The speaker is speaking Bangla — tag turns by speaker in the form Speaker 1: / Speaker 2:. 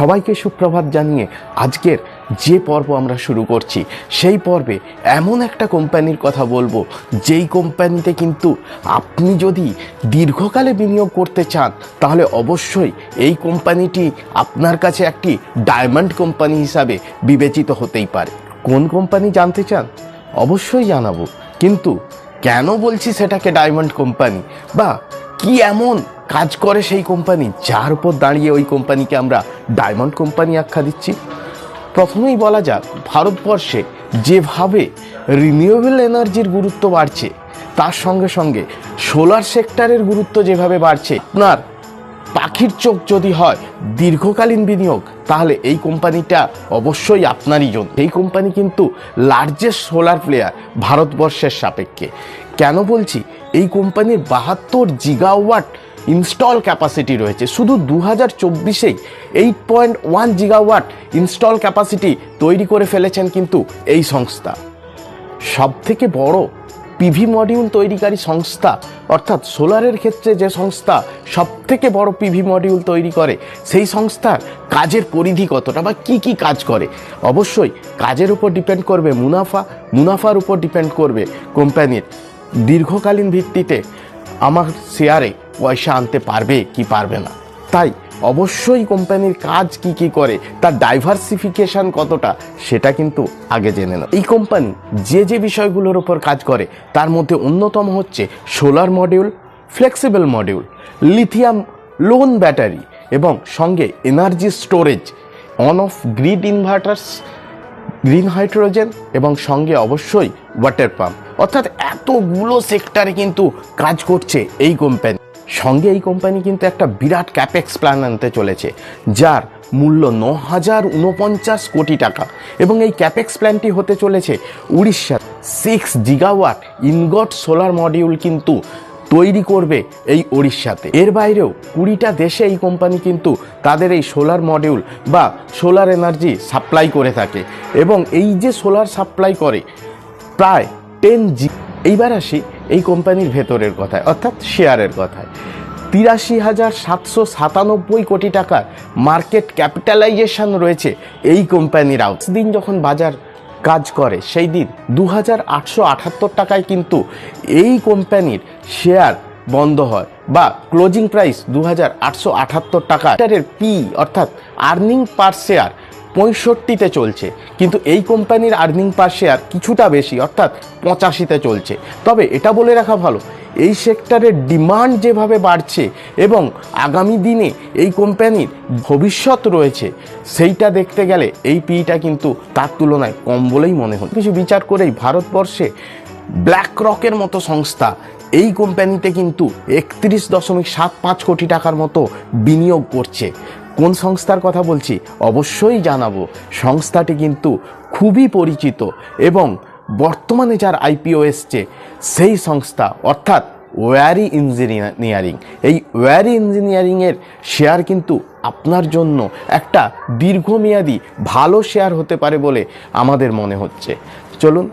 Speaker 1: সবাইকে সুপ্রভাত জানিয়ে আজকের যে পর্ব আমরা শুরু করছি, সেই পর্বে এমন একটা কোম্পানির কথা বলব, যেই কোম্পানিতে কিন্তু আপনি যদি দীর্ঘকালে বিনিয়োগ করতে চান, তাহলে অবশ্যই এই কোম্পানিটি আপনার কাছে একটি ডায়মন্ড কোম্পানি হিসাবে বিবেচিত হতেই পারে। কোন কোম্পানি জানতে চান? অবশ্যই জানাব। কিন্তু কেন বলছি সেটাকে ডায়মন্ড কোম্পানি? বা কি এমন কাজ করে সেই কোম্পানি, যার উপর দাঁড়িয়ে ওই কোম্পানিকে আমরা ডায়মন্ড কোম্পানি আখ্যা দিচ্ছি। প্রথমেই বলা যাক, ভারতবর্ষে যেভাবে রিনিউয়েবল এনার্জির গুরুত্ব বাড়ছে, তার সঙ্গে সঙ্গে সোলার সেক্টরের গুরুত্ব যেভাবে বাড়ছে, আপনার পাখির চোখ যদি হয় দীর্ঘকালীন বিনিয়োগ, তাহলে এই কোম্পানিটা অবশ্যই আপনারই জন্য। এই কোম্পানি কিন্তু লার্জেস্ট সোলার প্লেয়ার ভারতবর্ষের সাপেক্ষে। কেন বলছি? এই কোম্পানির বাহাত্তর জিগাওয়াট ইনস্টল ক্যাপাসিটি রয়েছে। শুধু দু হাজার চব্বিশেই eight point one gigawatt install capacity তৈরি করে ফেলেছেন কিন্তু এই সংস্থা। সব থেকে বড় পিভি মডিউল তৈরিকারী সংস্থা, অর্থাৎ সোলারের ক্ষেত্রে যে সংস্থা সব থেকে বড় পিভি মডিউল তৈরি করে, সেই সংস্থার কাজের পরিধি কতটা বা কি কি কাজ করে? অবশ্যই কাজের উপর ডিপেন্ড করবে মুনাফা, মুনাফার উপর ডিপেন্ড করবে কোম্পানির দীর্ঘকালীন ভিত্তিতে আমার শেয়ারে পয়সা আনতে পারবে কি পারবে না। তাই অবশ্যই কোম্পানির কাজ কি কি করে, তার ডাইভার্সিফিকেশন কতটা, সেটা কিন্তু আগে জেনে নাও। এই কোম্পানি যে যে বিষয়গুলোর ওপর কাজ করে, তার মধ্যে অন্যতম হচ্ছে solar module flexible module lithium ion battery এবং সঙ্গে energy storage on off grid inverters green hydrogen এবং সঙ্গে অবশ্যই ওয়াটার পাম্প অর্থাৎ এতগুলো সেক্টরে কিন্তু কাজ করছে এই কোম্পানি। সঙ্গে এই কোম্পানি কিন্তু একটা বিরাট ক্যাপেক্স প্ল্যান আনতে চলেছে, যার মূল্য ন হাজার উনপঞ্চাশ কোটি টাকা। এবং এই ক্যাপেক্স প্ল্যানটি হতে চলেছে উড়িষ্যার six gigawatt ingot solar module কিন্তু তৈরি করবে এই ওড়িশাতে এর বাইরেও কুড়িটা দেশে এই কোম্পানি কিন্তু তাদের এই সোলার মডিউল বা সোলার এনার্জি সাপ্লাই করে থাকে। এবং এই যে সোলার সাপ্লাই করে, প্রায় টেন জি এইবার আসি এই কোম্পানির ভেতরের কথায়, অর্থাৎ শেয়ারের কথায়। তিরাশি হাজার সাতশো সাতানব্বই কোটি টাকার মার্কেট ক্যাপিটালাইজেশন রয়েছে এই কোম্পানির আউট দিন যখন বাজার কাজ করে, সেই দিন দু হাজার আটশো আটাত্তর টাকায় কিন্তু এই কোম্পানির শেয়ার বন্ধ হয় বা ক্লোজিং প্রাইস দু হাজার আটশো আটাত্তর টাকা। পি অর্থাৎ আর্নিং পার শেয়ার পঁয়ষট্টিতে চলছে। কিন্তু এই কোম্পানির আর্নিং পার শেয়ার কিছুটা বেশি, অর্থাৎ পঁচাশিতে চলছে। তবে এটা বলে রাখা ভালো, এই সেক্টরের ডিমান্ড যেভাবে বাড়ছে এবং আগামী দিনে এই কোম্পানির ভবিষ্যৎ রয়েছে, সেইটা দেখতে গেলে এই পিটা কিন্তু তার তুলনায় কম বলেই মনে হয়। কিছু বিচার করেই ভারতবর্ষে ব্ল্যাক রকের মতো সংস্থা, এই কোম্পানিতে কিন্তু একত্রিশ দশমিক সাত পাঁচ কোটি টাকার মতো বিনিয়োগ করছে। কোন সংস্থার কথা বলছি? অবশ্যই জানাব। সংস্থাটি কিন্তু খুবই পরিচিত এবং বর্তমানে যার আইপিও এসছে, সেই সংস্থা, অর্থাৎ ওয়ারি ইঞ্জিনিয়ারিং। এই ওয়ারি ইঞ্জিনিয়ারিংয়ের শেয়ার কিন্তু আপনার জন্য একটা দীর্ঘমেয়াদী ভালো শেয়ার হতে পারে বলে আমাদের মনে হচ্ছে। চলুন